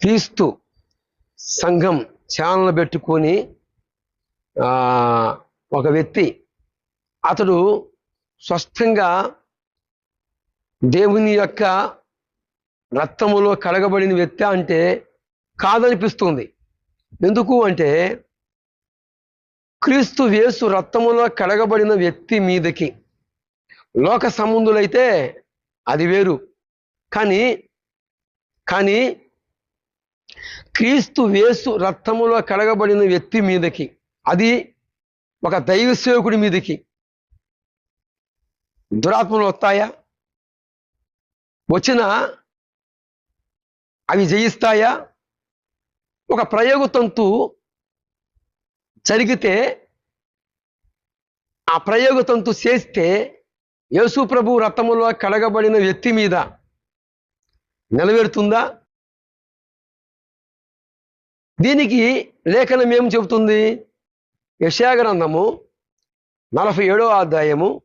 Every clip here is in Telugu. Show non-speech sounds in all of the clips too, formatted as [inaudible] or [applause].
క్రీస్తు సంఘం ఛానల్ పెట్టుకొని ఒక వ్యక్తి అతడు స్పష్టంగా దేవుని యొక్క రక్తములో కడగబడిన వ్యక్తి అంటే కాదనిపిస్తుంది. ఎందుకు అంటే క్రీస్తు వేసు రక్తములో కడగబడిన వ్యక్తి మీదకి లోక సంబంధులైతే అది వేరు. కానీ కానీ క్రీస్తు వేసు రక్తములో కడగబడిన వ్యక్తి మీదకి అది ఒక దైవ సేవకుడి మీదకి దురాత్మలు వస్తాయా? వచ్చిన అవి జయిస్తాయా? ఒక ప్రయోగ తంతు జరిగితే ఆ ప్రయోగ తంతు చేస్తే యేసు ప్రభు రథములో కడగబడిన వ్యక్తి మీద నెలవేరుతుందా? దీనికి లేఖనం ఏం చెబుతుంది? యశాగ్రంథము నలభై ఏడో అధ్యాయము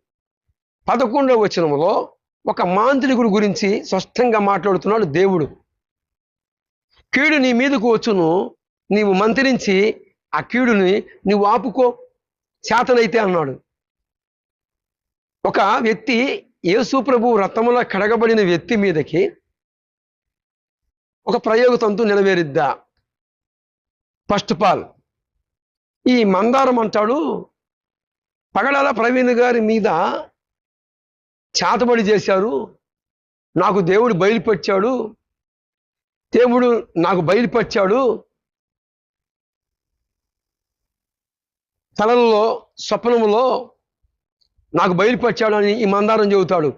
పదకొండవ వచనంలో ఒక మాంత్రికుడి గురించి స్పష్టంగా మాట్లాడుతున్నాడు దేవుడు. కీడు నీ మీదకు వచ్చును నీవు మంత్రించి ఆ కీడుని నువ్వు ఆపుకో చేతనైతే అన్నాడు. ఒక వ్యక్తి యేసుప్రభు రథములో కడగబడిన వ్యక్తి మీదకి ఒక ప్రయోగ తంతు నెరవేరిద్దా? ఫస్ట్ ఆఫ్ ఆల్ ఈ మందారం అంటాడు పగడాల ప్రవీణ్ గారి మీద చేతబడి చేశారు. నాకు దేవుడు బయలుపరిచాడు. దేవుడు నాకు బయలుపరిచాడు. కళల్లో స్వప్నములో నాకు బయలుపరిచాడు అని ఈ మందారం చెబుతాడు.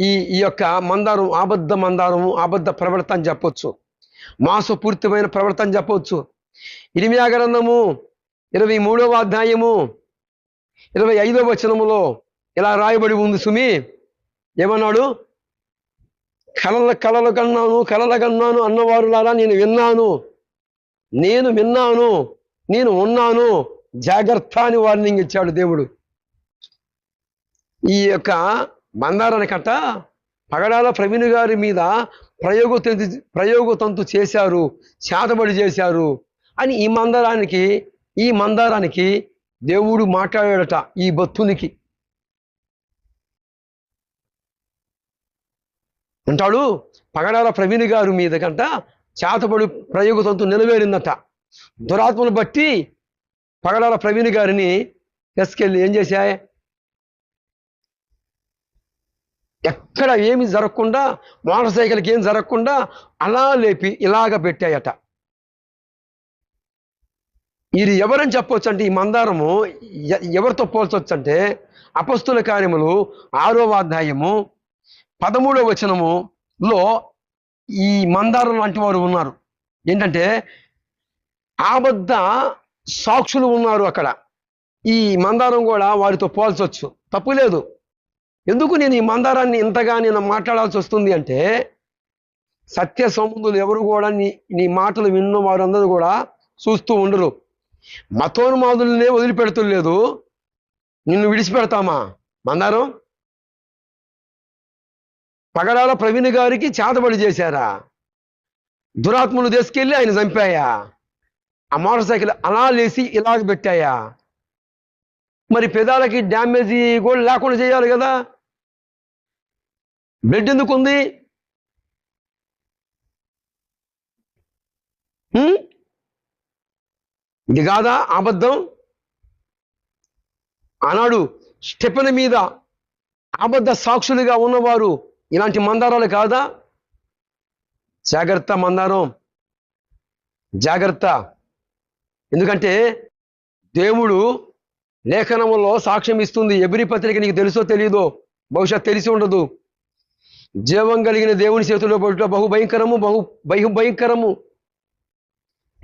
ఈ ఈ యొక్క మందారం ఆబద్ధ మందారము ఆబద్ధ ప్రవర్తన చెప్పొచ్చు. మాసపూర్తిమైన ప్రవర్తన చెప్పవచ్చు ఇరిమియా గ్రంథము ఇరవై మూడవ అధ్యాయము ఇరవై ఐదవ వచనములో ఇలా రాయబడి ఉంది సుమి. ఏమన్నాడు? కలల కలలు కన్నాను కలల కన్నాను అన్నవారులారా నేను విన్నాను. నేను విన్నాను నేను ఉన్నాను. జాగ్రత్త అని వార్నింగ్ ఇచ్చాడు దేవుడు. ఈ యొక్క మందారాని కట్ట పగడాల ప్రవీణ్ గారి మీద ప్రయోగ ప్రయోగతంతు చేశారు చేతబడి చేశారు. అని ఈ మందారానికి ఈ మందారానికి దేవుడు మాట్లాడాడట ఈ భక్తునికి. అంటాడు పగడాల ప్రవీణ్ గారి మీద కంట చేతబడి ప్రయోగ తంతు నిలవేరిందట. దురాత్మను బట్టి పగడాల ప్రవీణ్ గారిని తీసుకెళ్ళి ఏం చేశాయి? ఎక్కడ ఏమి జరగకుండా మోటార్ సైకిల్కి ఏం జరగకుండా అలా లేపి ఇలాగ పెట్టాయట. ఇది ఎవరని చెప్పొచ్చు అంటే ఈ మందారము ఎవరితో పోల్చొచ్చు అంటే అపస్తుల కార్యములు ఆరవ అధ్యాయము పదమూడవ వచనములో ఈ మందారం లాంటి వారు ఉన్నారు. ఏంటంటే ఆబద్ధ సాక్షులు ఉన్నారు అక్కడ. ఈ మందారం కూడా వారితో పోల్చొచ్చు. తప్పు లేదు. ఎందుకు నేను ఈ మందారాన్ని ఇంతగా నేను మాట్లాడాల్సి వస్తుంది అంటే సత్య సంబంధులు ఎవరు కూడా నీ నీ మాటలు విన్న వారందరూ కూడా చూస్తూ ఉండరు. మతోన్మాదులనే వదిలిపెడుతులేదు నిన్ను విడిచిపెడతామా? మందారం పగడాల ప్రవీణ్ గారికి చేతబడి చేశారా? దురాత్మలు తీసుకెళ్ళి ఆయన చంపాయా? ఆ మోటార్ సైకిల్ అలా లేసి ఇలాగ పెట్టాయా? మరి పెదాలకి డ్యామేజీ కూడా లేకుండా చేయాలి కదా? బ్లడ్ ఎందుకు ఉంది ఇది కాదా? అబద్ధం? ఆనాడు స్టెపెన్ మీద అబద్ధ సాక్షులుగా ఉన్నవారు ఇలాంటి మందారాలు కాదా? జాగ్రత్త మందారం. జాగ్రత్త. ఎందుకంటే దేవుడు లేఖనములో సాక్ష్యం ఇస్తుంది. ఎబ్రి పత్రిక నీకు తెలుసో తెలియదో బహుశా తెలిసి ఉండదు. జీవం కలిగిన దేవుని చేతిలో బహు భయంకరము బహు బహు భయంకరము.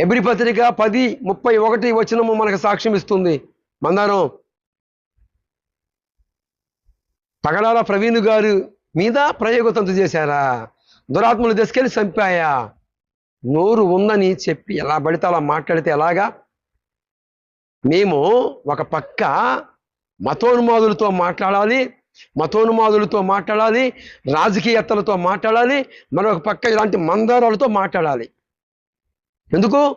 ఎబ్రి పత్రిక పది ముప్పై ఒకటి వచనము మనకు సాక్ష్యం ఇస్తుంది. మందారం పగడాల ప్రవీణ్ గారు మీద ప్రయోగతంతు చేశారా? దురాత్మలు తీసుకెళ్ళి చంపాయా? నోరు ఉందని చెప్పి ఎలా పడితే అలా మాట్లాడితే ఎలాగా? మేము ఒక పక్క మతోన్మాదులతో మాట్లాడాలి మతోన్మాదులతో మాట్లాడాలి రాజకీయత్తలతో మాట్లాడాలి మరొక పక్క ఇలాంటి మందారాలతో మాట్లాడాలి. ఎందుకు?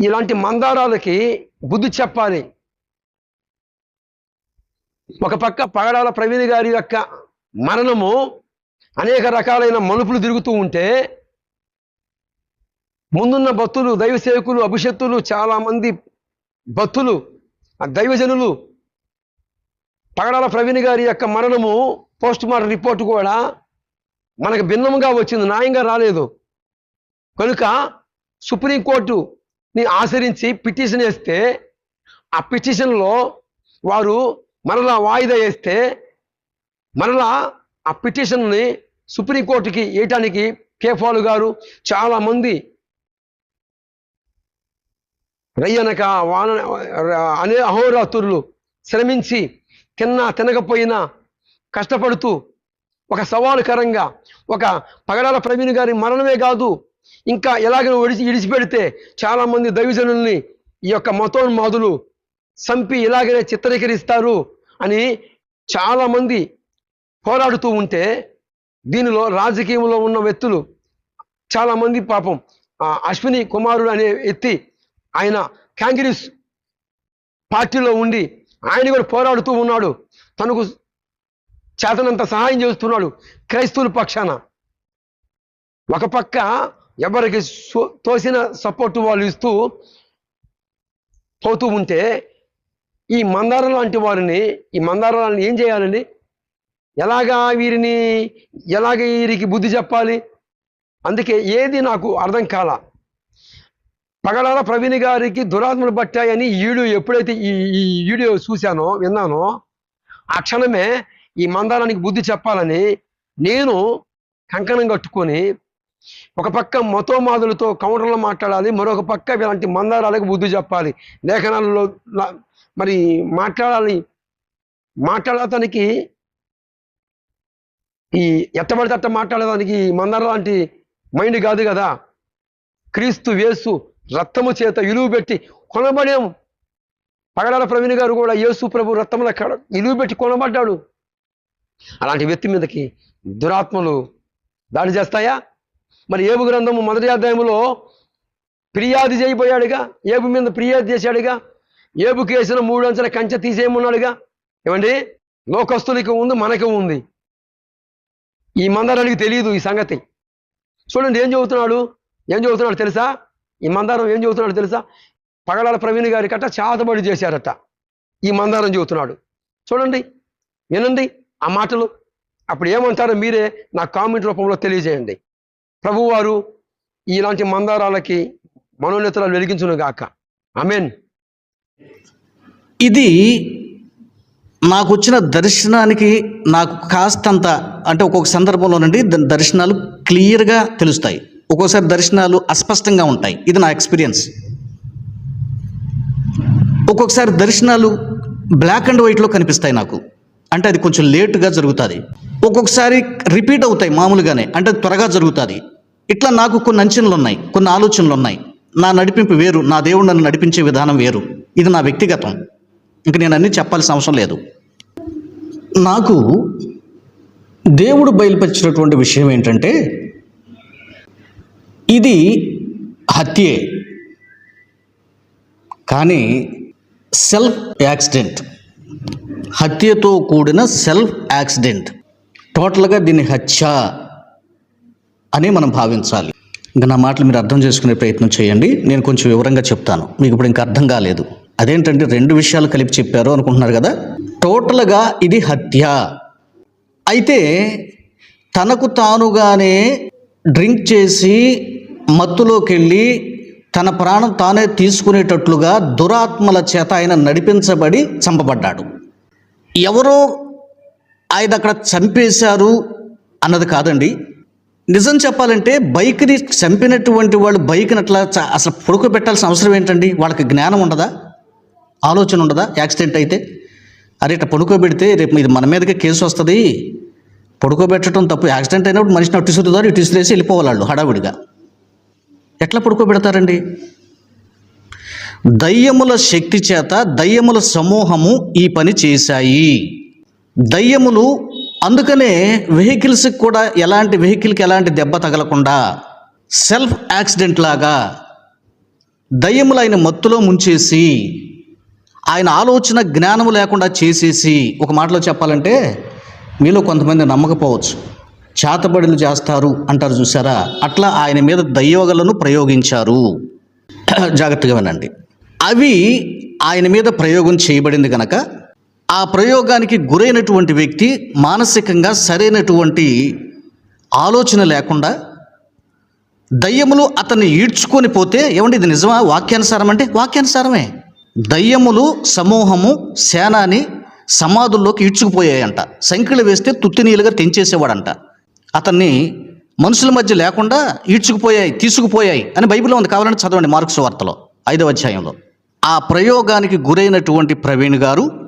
ఇలాంటి మందారాలకి బుద్ధి చెప్పాలి. ఒక పక్క పగడాల ప్రవీణ్ గారి యొక్క మరణము అనేక రకాలైన మలుపులు తిరుగుతూ ఉంటే ముందున్న భక్తులు దైవ సేవకులు అభిషత్తులు చాలామంది భక్తులు ఆ దైవజనులు పగడాల ప్రవీణ్ గారి యొక్క మరణము పోస్ట్ మార్టం రిపోర్ట్ కూడా మనకు భిన్నంగా వచ్చింది. న్యాయంగా రాలేదు. కనుక సుప్రీంకోర్టుని ఆశ్రయించి పిటిషన్ వేస్తే ఆ పిటిషన్లో వారు మరలా వాయిదా వేస్తే మరలా ఆ పిటిషన్ని సుప్రీంకోర్టుకి వేయటానికి కేఫాలు గారు చాలామంది రయ్యనక వాన అనే అహోరాత్రులు శ్రమించి తిన్నా తినకపోయినా కష్టపడుతూ ఒక సవాలుకరంగా ఒక పగడాల ప్రవీణ్ గారి మరణమే కాదు ఇంకా ఎలాగ విడిచి విడిచిపెడితే చాలామంది దైవజనుల్ని ఈ యొక్క మతోన్మాదులు సంపి ఇలాగనే చిత్రీకరిస్తారు అని చాలామంది పోరాడుతూ ఉంటే దీనిలో రాజకీయంలో ఉన్న వ్యక్తులు చాలామంది పాపం ఆ అశ్విని కుమారుడు అనే వ్యక్తి ఆయన కాంగ్రెస్ పార్టీలో ఉండి ఆయన కూడా పోరాడుతూ ఉన్నాడు. తనకు చేతనంత సహాయం చేస్తున్నాడు క్రైస్తవుల పక్షాన. ఒక పక్క ఎవరికి సో- తోసిన సపోర్టు వాళ్ళు ఇస్తూ పోతూ ఉంటే ఈ మందారం లాంటి వారిని ఈ మందారాలను ఏం చేయాలని ఎలాగా వీరిని ఎలాగ వీరికి బుద్ధి చెప్పాలి? అందుకే ఏది నాకు అర్థం కాల. పగడాల ప్రవీణ్ గారికి దురాత్మలు పట్టాయని వీడియో ఎప్పుడైతే ఈ ఈ వీడియో చూశానో విన్నానో ఆ క్షణమే ఈ మందారానికి బుద్ధి చెప్పాలని నేను కంకణం కట్టుకొని ఒక పక్క మతోమాదులతో కౌంటర్లో మాట్లాడాలి మరొక పక్క ఇలాంటి మందారాలకు బుద్ధి చెప్పాలి. లేఖనాలలో మరి మాట్లాడాలి మాట్లాడటానికి ఈ ఎట్టబడితే అట్ట మాట్లాడడానికి ఈ లాంటి మైండ్ కాదు కదా. క్రీస్తు వేసు రక్తము చేత విలువ పెట్టి కొనబడాము పగడాల ప్రవీణ్ గారు కూడా యేసు ప్రభు రక్తముల కడ విలువ పెట్టి కొనబడ్డాడు. అలాంటి వ్యక్తి మీదకి దురాత్మలు దాడి చేస్తాయా? మరి ఏబు గ్రంథము మొదటి అధ్యాయంలో ఫిర్యాదు చేయబోయాడుగా ఏబు మీద ఫిర్యాదు చేశాడుగా ఏబు కేసిన మూడు అంచెల కంచె తీసేయమన్నాడుగా. ఏమండి? లోకస్తులకి ఉంది మనకి ఉంది. ఈ మందారానికి తెలియదు ఈ సంగతి. చూడండి ఏం చెబుతున్నాడు ఏం చెబుతున్నాడు తెలుసా? ఈ మందారం ఏం చెబుతున్నాడు తెలుసా? పగడాల ప్రవీణ్ గారి కట్ట చాతబడి చేశారట. ఈ మందారం చెబుతున్నాడు చూడండి వినండి ఆ మాటలు. అప్పుడు ఏమంటారో మీరే నా కామెంట్ రూపంలో తెలియజేయండి. ప్రభువారు ఇలాంటి మందారాలకి మనోన్నతలు వెలిగించును గాక. అమెన్ ఇది నాకు వచ్చిన దర్శనానికి నాకు కాస్తంత అంటే ఒక్కొక్క సందర్భంలోనండి ద- దర్శనాలు క్లియర్గా తెలుస్తాయి. ఒక్కోసారి దర్శనాలు అస్పష్టంగా ఉంటాయి. ఇది నా ఎక్స్పీరియన్స్. ఒక్కొక్కసారి దర్శనాలు బ్లాక్ అండ్ వైట్లో కనిపిస్తాయి నాకు. అంటే అది కొంచెం లేటుగా జరుగుతుంది. ఒక్కొక్కసారి రిపీట్ అవుతాయి మామూలుగానే అంటే త్వరగా జరుగుతుంది. ఇట్లా నాకు కొన్ని అంచనలు ఉన్నాయి కొన్ని ఆలోచనలు ఉన్నాయి నా నడిపింపు వేరు నా దేవుడు నన్ను నడిపించే విధానం వేరు. ఇది నా వ్యక్తిగతం. ఇంక నేను అన్నీ చెప్పాల్సిన అవసరం లేదు. నాకు దేవుడు బయలుపరిచినటువంటి విషయం ఏంటంటే ఇది హత్యే. కానీ సెల్ఫ్ యాక్సిడెంట్. హత్యతో కూడిన సెల్ఫ్ యాక్సిడెంట్. టోటల్గా దీన్ని హత్య అని మనం భావించాలి. ఇంకా నా మాటలు మీరు అర్థం చేసుకునే ప్రయత్నం చేయండి. నేను కొంచెం వివరంగా చెప్తాను. మీకు ఇప్పుడు ఇంకా అర్థం కాలేదు. అదేంటంటే రెండు విషయాలు కలిపి చెప్పారు అనుకుంటున్నారు కదా? టోటల్గా ఇది హత్య. అయితే తనకు తానుగానే డ్రింక్ చేసి మత్తులోకి వెళ్ళి తన ప్రాణం తానే తీసుకునేటట్లుగా దురాత్మల చేత ఆయన నడిపించబడి చంపబడ్డాడు. ఎవరో ఆయన అక్కడ చంపేశారు అన్నది కాదండి. నిజం చెప్పాలంటే బైక్ని చంపినటువంటి వాళ్ళు బైక్ని అట్లా అసలు అసలు పడుకోబెట్టాల్సిన అవసరం ఏంటండి? వాళ్ళకి జ్ఞానం ఉండదా? ఆలోచన ఉండదా? యాక్సిడెంట్ అయితే? అరే ఇట్లా పడుకోబెడితే రేపు ఇది మన మీదకే కేసు వస్తుంది. పడుకోబెట్టడం తప్పు. యాక్సిడెంట్ అయినప్పుడు మనిషిని అటు ఇసురుతారు ఇటు ఇసురేసి వెళ్ళిపోవాలి వాళ్ళు హడావిడిగా. ఎట్లా పడుకోబెడతారండి దయ్యముల శక్తి చేత దయ్యముల సమూహము ఈ పని చేశాయి. దయ్యములు అందుకనే వెహికల్స్కి కూడా ఎలాంటి వెహికల్కి ఎలాంటి దెబ్బ తగలకుండా సెల్ఫ్ యాక్సిడెంట్ లాగా దయ్యములు ఆయన మత్తులో ముంచేసి ఆయన ఆలోచన జ్ఞానము లేకుండా చేసేసి ఒక మాటలో చెప్పాలంటే మీలో కొంతమంది నమ్మకపోవచ్చు. చేతబడులు చేస్తారు అంటారు చూసారా అట్లా ఆయన మీద దయ్యోగలను ప్రయోగించారు. [clears throat] జాగ్రత్తగా వినండి. అవి ఆయన మీద ప్రయోగం చేయబడింది కనుక ఆ ప్రయోగానికి గురైనటువంటి వ్యక్తి మానసికంగా సరైనటువంటి ఆలోచన లేకుండా దయ్యములు అతన్ని ఈడ్చుకొని పోతే ఏమంటే ఇది నిజమా? వాక్యానుసారం అంటే వాక్యానుసారమే. దయ్యములు సమూహము సేనాని సమాధుల్లోకి ఈడ్చుకుపోయాయంట. సంఖ్యలు వేస్తే తుత్తినీలుగా తెంచేసేవాడంట. అతన్ని మనుషుల మధ్య లేకుండా ఈడ్చుకుపోయాయి తీసుకుపోయాయి అని బైబిల్లో ఉంది. కావాలంటే చదవండి మార్క్స్ వార్తలో ఐదవ అధ్యాయంలో. ఆ ప్రయోగానికి గురైనటువంటి ప్రవీణ్ గారు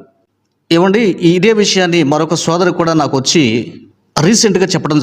ఏమండి ఇదే విషయాన్ని మరొక సోదరు కూడా నాకు వచ్చి రీసెంట్గా చెప్పడం